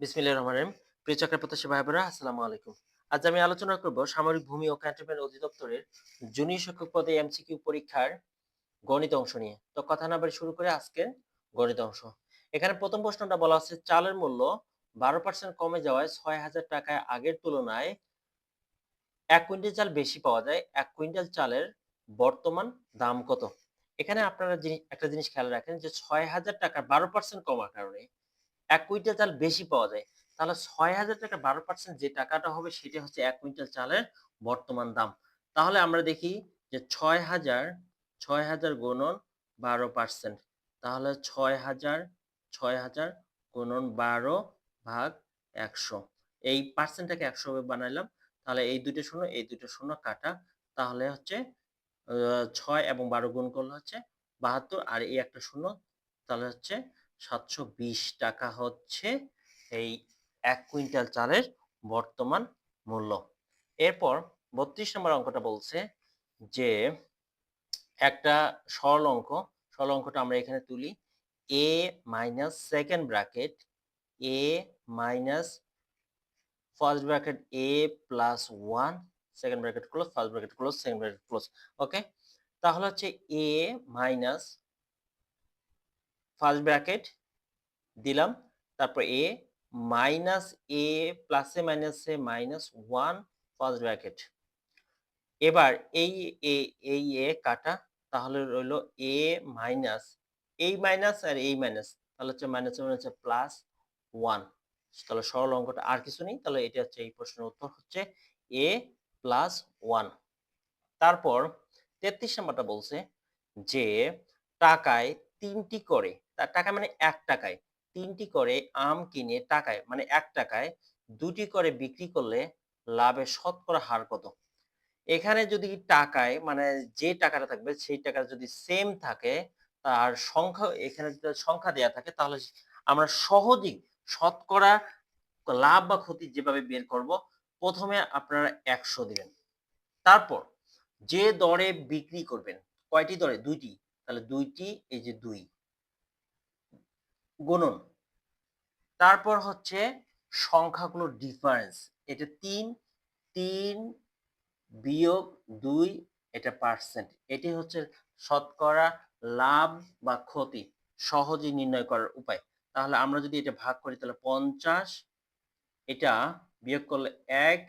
বিসমিল্লাহ রহমান রহিম। প্রিয় চাকরি প্রত্যাশী ভাই বোনেরা আসসালামু আলাইকুম। আজ আমি আলোচনা করব সামরিক ভূমি ও ক্যান্টনমেন্ট অধিদপ্তরের জুনিয়র শিক্ষক পদে এমসিকিউ পরীক্ষার গণিত অংশ নিয়ে। তো কথা না বলে শুরু করে আজকের গণিত অংশ। এখানে প্রথম প্রশ্নটা বলা হচ্ছে, চালের মূল্য বারো পার্সেন্ট কমে যাওয়ায় ছয় হাজার টাকায় আগের তুলনায় এক কুইন্টাল চাল বেশি পাওয়া যায়। এক কুইন্টাল চালের বর্তমান দাম কত? এখানে আপনারা একটা জিনিস খেয়াল রাখেন যে ছয় হাজার টাকা বারো পার্সেন্ট কমার কারণে এক কুইন্টাল চাল বেশি পাওয়া যায়। তাহলে ছয় হাজার টাকা বারো পার্সেন্ট যে টাকাটা হবে সেটা হচ্ছে এক কুইন্টাল চালের বর্তমান দাম। তাহলে আমরা দেখি যে ছয় হাজার ছয় হাজার গুণন বারো পার্সেন্ট তাহলে ছয় হাজার ছয় হাজার গুণন বারো ভাগ একশো। এই পার্সেন্টটাকে একশো বানাইলাম। তাহলে এই দুটো শূন্য, এই দুটো শূন্য কাটা। তাহলে হচ্ছে ছয় এবং বারো গুণ করলে হচ্ছে বাহাত্তর। আর এই একটা শূন্য, তাহলে হচ্ছে সাতশো বিশ টাকা হচ্ছে এই এক কুইন্টাল চালের বর্তমান মূল্য। এরপর বত্রিশ নম্বর অঙ্কটা বলছে যে একটা সরল অঙ্ক, সরল অঙ্কটা আমরা এখানে তুলি। A minus second bracket, A minus first bracket A plus one, second bracket close, first bracket close, second bracket close, okay? তাহলে হচ্ছে এ মাইনাস ফার্স্ট ব্র্যাকেট দিলাম, তারপর এ মাইনাস এ প্লাসে মাইনাসে মাইনাস ওয়ান ফার্স্ট ব্র্যাকেট এবার এই এ এই এ কাটা, তাহলে রইল এ মাইনাস এই মাইনাস আর এই মাইনাস তাহলে হচ্ছে মাইনাস হচ্ছে প্লাস ওয়ান তাহলে সরল অঙ্কটা আর কিছু নেই, তাহলে এটা হচ্ছে এই প্রশ্নের উত্তর হচ্ছে এ প্লাস ওয়ান তারপর তেত্রিশ নাম্বারটা বলছে যে টাকায় তিনটি করে তার টাকা মানে এক টাকায়। তিনটি করে আম কিনে টাকায় মানে এক টাকায় দুটি করে বিক্রি করলে লাভের শতকরা হার কত? এখানে যদি টাকায় মানে যে টাকাটা থাকবে সেই টাকা যদি সেম থাকে তার সংখ্যা এখানে যদি সংখ্যা দেয়া থাকে তাহলে আমরা সহজেই শতকরা লাভ বা ক্ষতি যেভাবে বের করব প্রথমে আপনারা একশো দিবেন। তারপর যে দরে বিক্রি করবেন, কয়টি দরে? দুইটি। তাহলে দুইটি, এই যে দুই। গুণন। তারপর হচ্ছে সংখ্যাগুলোর ডিফারেন্স এটা তিন তিন বিয়োগ দুই, এটা পার্সেন্ট এটি হচ্ছে শতকরা লাভ বা ক্ষতি, সহজেই নির্ণয় করার উপায়। তাহলে আমরা যদি এটা ভাগ করি, তাহলে পঞ্চাশ, এটা বিয়োগ করলে এক,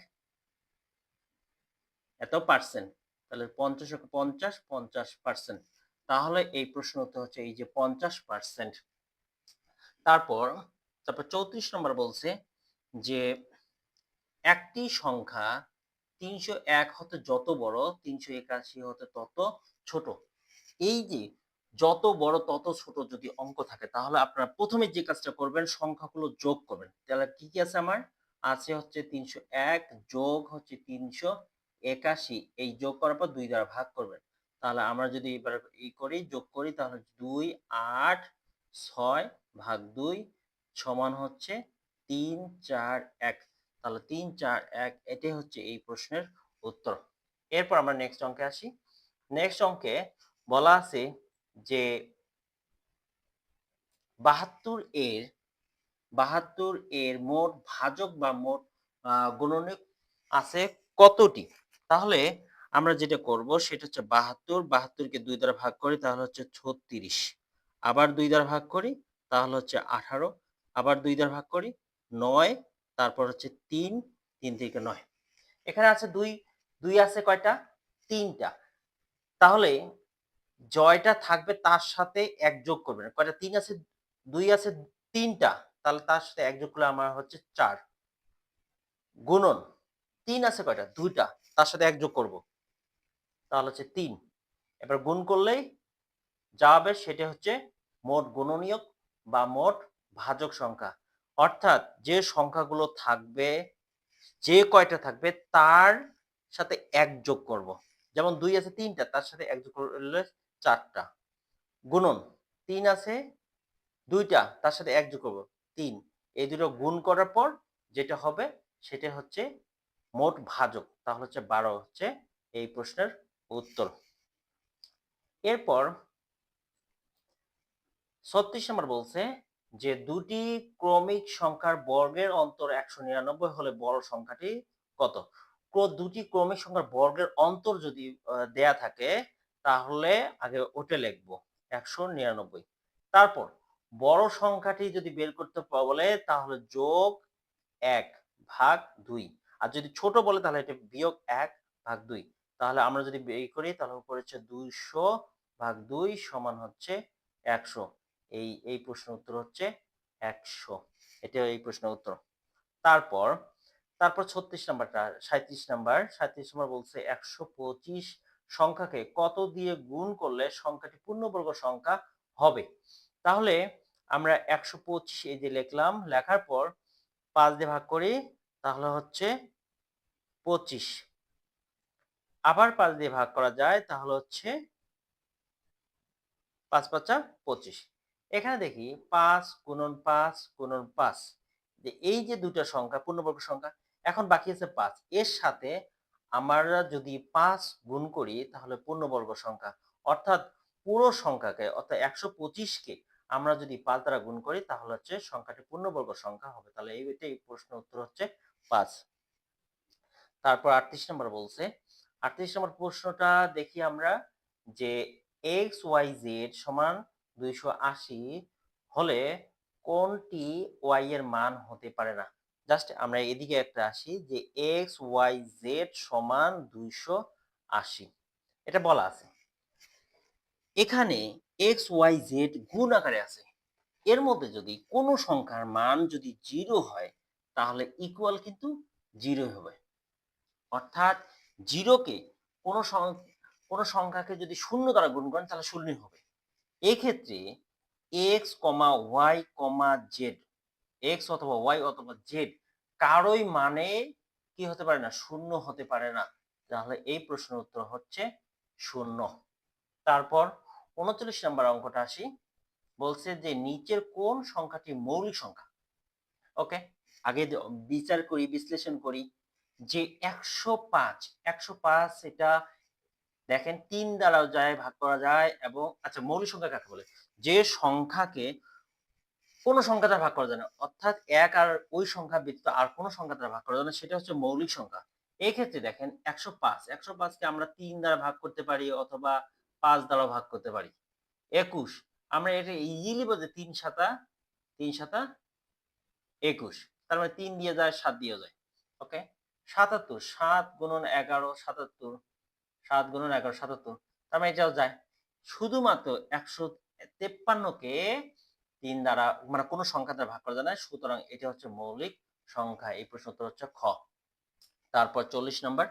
এত পার্সেন্ট তাহলে পঞ্চাশ পঞ্চাশ পঞ্চাশ পার্সেন্ট তাহলে এই প্রশ্ন হচ্ছে এই যে পঞ্চাশ পার্সেন্ট তারপর তারপর চৌত্রিশ নম্বর বলছে যে, একটি সংখ্যা তিনশো এক হতে যত বড়, তিনশো একাশি হতে তত ছোট। এই যে, যত বড় তত ছোট যদি অঙ্ক থাকে, তাহলে আপনারা প্রথমে যে কাজটা করবেন, সংখ্যাগুলো যোগ করবেন। তাহলে কি কি আছে আমার? আছে হচ্ছে তিনশো এক যোগ হচ্ছে তিনশো একাশি। এই যোগ করার পর দুই দ্বারা ভাগ করবেন। তাহলে আমরা যদি এবার ই করি, যোগ করি, তাহলে দুই, আট, ছয় ভাগ দুই সমান হচ্ছে তিন চার এক। তাহলে তিন চার এক এটাই হচ্ছে এই প্রশ্নের উত্তর। এরপর আমরা নেক্সট অঙ্কে আসি। নেক্সট অঙ্কে বলা আছে যে বাহাত্তর এর বাহাত্তর এর মোট ভাজক বা মোট আহ, গুণনীয়ক আছে কতটি? তাহলে আমরা যেটা করব সেটা হচ্ছে বাহাত্তর বাহাত্তরকে দুই দ্বারা ভাগ করি তাহলে হচ্ছে ছত্রিশ। আবার দুই দ্বারা ভাগ করি তাহলে হচ্ছে আঠারো, আবার দুই দ্বারা ভাগ করি, নয়, তারপর হচ্ছে তিন তিন থেকে নয়। এখানে আছে দুই দুই আছে কয়টা? তিনটা। তাহলে জয়টা থাকবে তার সাথে এক যোগ করবেন কয়টা? তিন আছে, দুই আছে তিনটা, তাহলে তার সাথে এক যোগ করলে আমার হচ্ছে চার। গুণন, তিন আছে কয়টা? দুইটা, তার সাথে এক যোগ করব। তাহলে হচ্ছে তিন। এবার গুণ করলেই যা হবে সেটা হচ্ছে মোট গুণনীয়ক বা মোট ভাজক সংখ্যা। অর্থাৎ যে সংখ্যাগুলো থাকবে, যে কয়টা থাকবে তার সাথে এক যোগ করব। যেমন দুই আছে তিনটা, তার সাথে এক যোগ করলে চারটা। গুণন, তিন আছে দুইটা, তার সাথে এক যোগ করব, তিন। এই দুটো গুণ করার পর যেটা হবে সেটা হচ্ছে মোট ভাজক। তাহলে হচ্ছে বারো হচ্ছে এই প্রশ্নের উত্তর। এরপর ছত্রিশ নম্বর বলছে যে দুটি ক্রমিক সংখ্যার বর্গের অন্তর একশো নিরানব্বই হলে বড় সংখ্যাটি কত? দুটি ক্রমিক সংখ্যার বর্গের অন্তর যদি দেয়া থাকে, তাহলে আগে ওটা লিখব, একশো নিরানব্বই। তারপর, বড় সংখ্যাটি যদি বের করতে বলে, তাহলে যোগ এক ভাগ দুই। আর যদি ছোট বলে, তাহলে এটা বিয়োগ এক ভাগ দুই। তাহলে আমরা যদি বের করি, তাহলে হচ্ছে দুইশো ভাগ দুই সমান হচ্ছে একশো। এই এই প্রশ্নের উত্তর হচ্ছে একশো। এটা এই প্রশ্নের উত্তর। তারপর তারপর ছত্রিশ নাম্বারটা সাঁত্রিশ নাম্বার সাঁত্রিশ নাম্বার বলছে একশো পঁচিশ সংখ্যাকে কত দিয়ে গুণ করলে সংখ্যাটি পূর্ণবর্গ সংখ্যা হবে? তাহলে আমরা একশো পঁচিশ এই যে লিখলাম, লেখার পর পাঁচ দিয়ে ভাগ করি, তাহলে হচ্ছে পঁচিশ। আবার পাঁচ দিয়ে ভাগ করা যায়, তাহলে হচ্ছে পাঁচ পাঁচা পঁচিশ। এখানে দেখি পাঁচ গুণন পাঁচ গুণন পাঁচ। যে এই যে দুটো সংখ্যা, পূর্ণবর্গ সংখ্যা, এখন বাকি আছে পাঁচ। এর সাথে আমরা যদি পাঁচ গুণ করি, তাহলে পূর্ণবর্গ সংখ্যা, অর্থাৎ পুরো সংখ্যাকে, অর্থাৎ একশো পঁচিশকে আমরা যদি পাঁচ দ্বারা গুণ করি, তাহলে হচ্ছে সংখ্যাটি পূর্ণবর্গ সংখ্যা হবে। তাহলে এই এটাই প্রশ্ন উত্তর হচ্ছে পাঁচ। তারপর আটত্রিশ নম্বর বলছে, আটত্রিশ নম্বর প্রশ্নটা দেখি আমরা যে এক্স ওয়াই জেড সমান দুইশো আশি হলে কোনটি ওয়াই এর মান হতে পারে না? জাস্ট আমরা এদিকে একটা আসি যে এক্স ওয়াই জেড সমান দুইশো আশি। এটা বলা আছে। এখানে এক্স ওয়াই জেড গুণ আকারে আছে। এর মধ্যে যদি কোনো সংখ্যার মান যদি জিরো হয়, তাহলে ইকুয়াল কিন্তু জিরো হবে। অর্থাৎ জিরোকে কোনো কোনো সংখ্যাকে যদি শূন্য দ্বারা গুণ করেন, তাহলে শূন্য হবে। এক্ষেত্রে X comma Y comma Z X অথবা ওয়াই অথবা জেড কারোই মানে কি হতে পারে না, শূন্য হতে পারে না। তাহলে এই প্রশ্নের উত্তর হচ্ছে শূন্য। তারপর উনচল্লিশ নম্বর অঙ্কটা আসি। বলছে যে নিচের কোন সংখ্যাটি মৌলিক সংখ্যা? ওকে, আগে বিচার করি, বিশ্লেষণ করি যে একশো পাঁচ একশো পাঁচ এটা দেখেন তিন দ্বারা যায় ভাগ করা যায় এবং আচ্ছা মৌলিক সংখ্যা কাকে বলে? যে সংখ্যাকে কোনো সংখ্যা দ্বারা ভাগ করা যায় না। অর্থাৎ এক আর ওই সংখ্যা ব্যতীত আর কোনো সংখ্যা দ্বারা ভাগ করা যায় না, সেটা হচ্ছে মৌলিক সংখ্যা। এই ক্ষেত্রে দেখেন একশো পাঁচ, একশো পাঁচকে আমরা তিন দ্বারা ভাগ করতে পারি অথবা পাঁচ দ্বারা ভাগ করতে পারি। একুশ, আমরা এটা ইজিলি বলতে তিন সাতা তিন সাতা একুশ, তার মানে তিন দিয়ে যায়, সাত দিয়ে যায়। ওকে? সাতাত্তর, সাত গুণন এগারো, সাতাত্তর সাত গুণন এগারো, সাতাত্তর। তার মানে এটাও যায় শুধুমাত্র একশো তেপ্পান্নকে তিন দ্বারা মানে কোনো সংখ্যা দ্বারা ভাগ করা যায় না। সুতরাং এটা হচ্ছে মৌলিক সংখ্যা। এই প্রশ্ন উত্তর হচ্ছে খ। তারপর চল্লিশ নম্বর।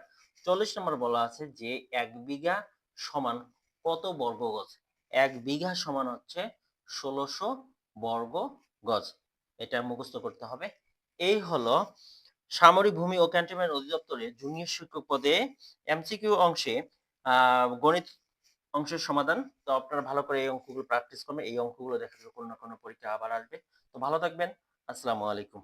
চল্লিশ নম্বর বলা আছে যে এক বিঘা সমান কত বর্গ গজ? এক বিঘা সমান হচ্ছে ষোলোশো বর্গ গজ। এটা মুখস্থ করতে হবে। এই হলো সামরিক ভূমি ও ক্যান্টনমেন্ট অধিদপ্তরে জুনিয়র শিক্ষক পদে এমসিকিউ অংশে গণিত অংশের সমাধান। তো আপনারা ভালো করে এই অঙ্কগুলো প্র্যাকটিস করবেন। এই অঙ্কগুলো দেখা যাবে কোনো না কোনো পরীক্ষা আবার আসবে। তো ভালো থাকবেন। আসসালামু আলাইকুম।